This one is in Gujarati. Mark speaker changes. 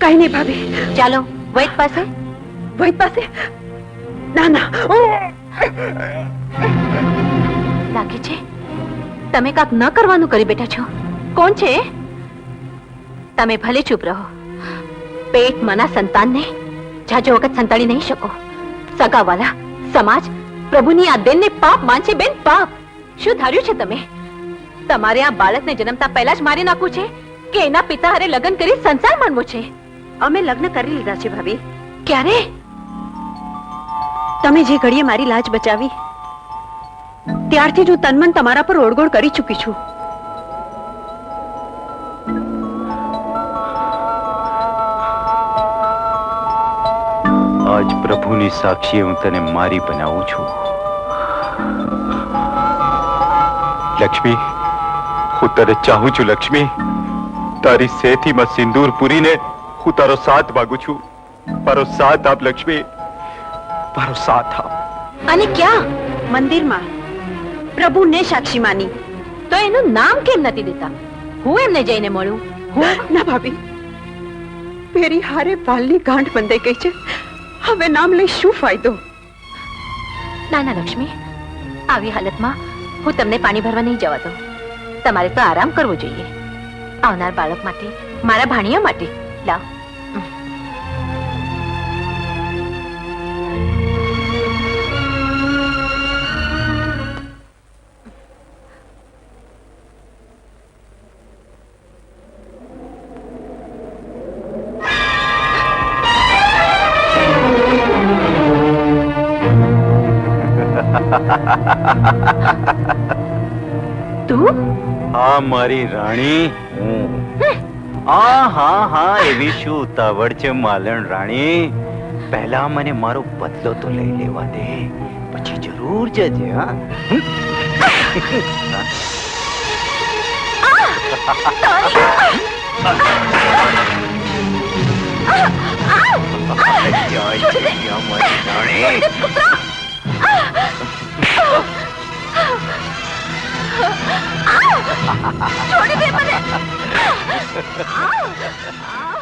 Speaker 1: કઈ નહીં ભાભી.
Speaker 2: ચાલો વૈદ પાસે?
Speaker 1: વૈદ પાસે? ના ના.
Speaker 2: લાગે છે તમે કાક ન કરવાનું કરી બેઠા છો. કોણ છે તમે ભલે ચૂપ રહો. પેટ મના સંતાનને જાજો વખત સંતાડી નહીં શકો. સગાવાલા સમાજ પ્રભુની આ દેનને પાપ માનશે બેન પાપ. શું ધાર્યું છે તમે? તમારે આ બાળકને જન્મતા પહેલા જ મારી નાખવું છે કે એના પિતા હારે લગ્ન કરી સંસાર માનવો છે?
Speaker 1: અમે લગ્ન કરી લીધા છે ભાભી.
Speaker 2: ક્યારે?
Speaker 1: તમે જે ઘડીએ મારી લાજ બચાવી ત્યારથી જ હું તનમન તમારા પર ઓળગોળ કરી ચૂકી છું.
Speaker 3: આજ પ્રભુની સાક્ષીએ હું તને મારી બનાવું છું. લક્ષ્મી હું તને ચાહું છું લક્ષ્મી. તારી સેથીમાં સિંદૂર પૂરીને હું તારો સાથ માગું છું. મારો સાથ આપ લક્ષ્મી. મારો સાથ આપ.
Speaker 2: અને ક્યાં?
Speaker 1: મંદિરમાં. પ્રભુને સાક્ષી માની.
Speaker 2: તો એનું નામ કેમ નથી દેતા? હું એમને જઈને મળું? હું?
Speaker 1: ના ભાભી. પેરી હારે વાલની ગાંઠ બંધાઈ ગઈ છે. હવે નામ લઈ શું ફાયદો?
Speaker 2: ના ના લક્ષ્મી. આવી હાલતમાં હું તમને પાણી ભરવા નહીં જવા દઉં. તમારે તો આરામ કરવો જોઈએ. આવનાર બાળક માટે મારા ભાણિયા માટે. લાવ. તું
Speaker 3: હા મારી રાણી હું હા હા હા એવી શું ઉતાવળ છે માલણ રાણી પહેલા મને મારો બદલો તો લઈ લેવા દે પછી જરૂર જજે હા મારી રાણી
Speaker 2: છોડી દે મને આવ! આવ!